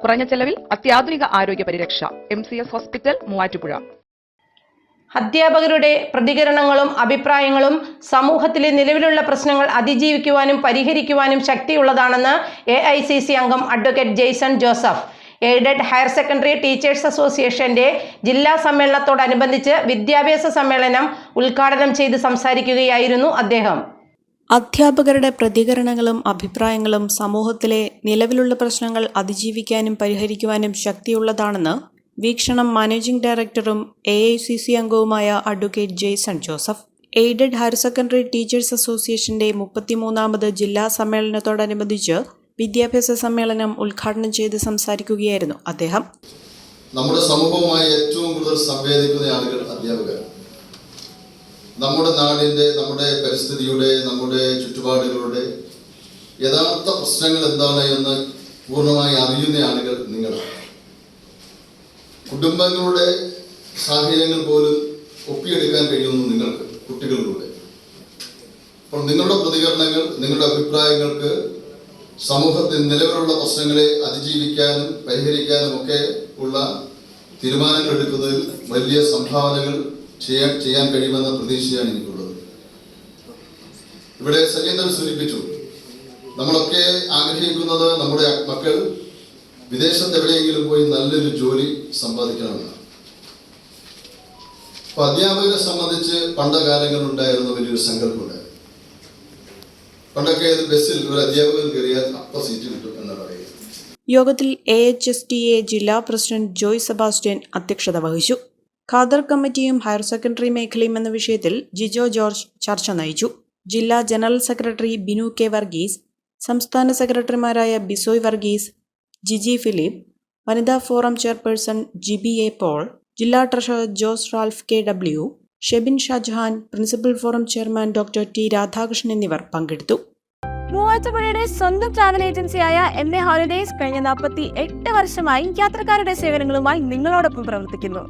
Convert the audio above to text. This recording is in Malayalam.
കുറഞ്ഞ ചെലവിൽ അത്യാധുനിക ആരോഗ്യ പരിരക്ഷ. M C S hospital Muvattupuzha. അധ്യാപകരുടെ പ്രതികരണങ്ങളും അഭിപ്രായങ്ങളും സമൂഹത്തിലെ നിലവിലുള്ള പ്രശ്നങ്ങൾ അതിജീവിക്കുവാനും പരിഹരിക്കുവാനും ശക്തിയുള്ളതാണെന്ന് എ ഐ സി സി അംഗം advocate Jaison Joseph. Aided higher secondary teachers അസോസിയേഷന്റെ ജില്ലാ സമ്മേളനത്തോടനുബന്ധിച്ച് വിദ്യാഭ്യാസ സമ്മേളനം ഉദ്ഘാടനം ചെയ്ത് സംസാരിക്കുകയായിരുന്നു അദ്ദേഹം. അധ്യാപകരുടെ പ്രതികരണങ്ങളും അഭിപ്രായങ്ങളും സമൂഹത്തിലെ നിലവിലുള്ള പ്രശ്നങ്ങൾ അതിജീവിക്കാനും പരിഹരിക്കുവാനും ശക്തിയുള്ളതാണെന്ന് വീക്ഷണം മാനേജിംഗ് ഡയറക്ടറും എ ഐ സി സി അംഗവുമായ advocate Jaison Joseph. Aided higher secondary teachers അസോസിയേഷന്റെ മുപ്പത്തിമൂന്നാമത് ജില്ലാ സമ്മേളനത്തോടനുബന്ധിച്ച് വിദ്യാഭ്യാസ സമ്മേളനം ഉദ്ഘാടനം ചെയ്ത് സംസാരിക്കുകയായിരുന്നു അദ്ദേഹം. നമ്മുടെ സമൂഹവുമായി ഏറ്റവും കൂടുതൽ സംവേദിക്കുന്ന ആളുകൾ അധ്യാപകരാണ്. നമ്മുടെ നാടിന്റെ നമ്മുടെ പരിസ്ഥിതിയുടെ നമ്മുടെ ചുറ്റുപാടുകളുടെ യഥാർത്ഥ പ്രശ്നങ്ങൾ എന്താണ് എന്ന് പൂർണമായി അറിയുന്ന ആളുകൾ നിങ്ങൾ കുടുംബങ്ങളുടെ സാഹചര്യങ്ങൾ പോലും ഒപ്പിയെടുക്കാൻ കഴിയുന്നു നിങ്ങൾക്ക് കുട്ടികളിലൂടെ അപ്പോൾ നിങ്ങളുടെ പ്രതികരണങ്ങൾ നിങ്ങളുടെ അഭിപ്രായങ്ങൾക്ക് സമൂഹത്തിൽ നിലവിലുള്ള പ്രശ്നങ്ങളെ അതിജീവിക്കാനും പരിഹരിക്കാനും ഒക്കെ ഉള്ള തീരുമാനങ്ങൾ എടുക്കുന്നതിൽ വലിയ സംഭാവനകൾ ചെയ്യാൻ ചെയ്യാൻ കഴിയുമെന്ന പ്രതീക്ഷയാണ് എനിക്കുള്ളത്. ഇവിടെ സജീന്ദ്രൻ സൂചിപ്പിച്ചു നമ്മളൊക്കെ ആഗ്രഹിക്കുന്നത് നമ്മുടെ മക്കൾ വിദേശത്ത് എവിടെയെങ്കിലും പോയി നല്ലൊരു ജോലി സമ്പാദിക്കണമെന്നാണ് അപ്പൊ അധ്യാപകരെ സംബന്ധിച്ച് പണ്ട കാലങ്ങളിൽ ഉണ്ടായിരുന്ന വലിയൊരു സങ്കല്പമുണ്ടായിരുന്നു പണ്ടൊക്കെ ബസ്സിൽ ഒരു അധ്യാപകൻ കയറിയാൽ അപ്പ സീറ്റ് കിട്ടും എന്നാണ് പറയുന്നത്. യോഗത്തിൽ A H S T A ജില്ലാ പ്രസിഡന്റ് ജോയ് സെബാസ്റ്റ്യൻ അധ്യക്ഷത വഹിച്ചു. ഖാദർ കമ്മിറ്റിയും ഹയർ സെക്കൻഡറി മേഖലയും എന്ന വിഷയത്തിൽ ജിജോ ജോർജ് ചർച്ച നയിച്ചു. ജില്ലാ general secretary Binu K Varghese സംസ്ഥാന സെക്രട്ടറിമാരായ ബിസോയ് വർഗീസ് ജിജി ഫിലിപ്പ് വനിതാ forum chairperson Jibi A Paul ജില്ലാ treasurer Jose Ralph K W Shebin Shahjahan principal forum chairman doctor T Radhakrishnan എന്നിവർ പങ്കെടുത്തു. മൂവാറ്റുപുഴയുടെ സ്വന്തം ട്രാവൽ ഏജൻസിയായ എം എ ഹോളിഡേസ് കഴിഞ്ഞ നാൽപ്പത്തി എട്ട് വർഷമായി യാത്രക്കാരുടെ സേവനങ്ങളുമായി നിങ്ങളോടൊപ്പം പ്രവർത്തിക്കുന്നു.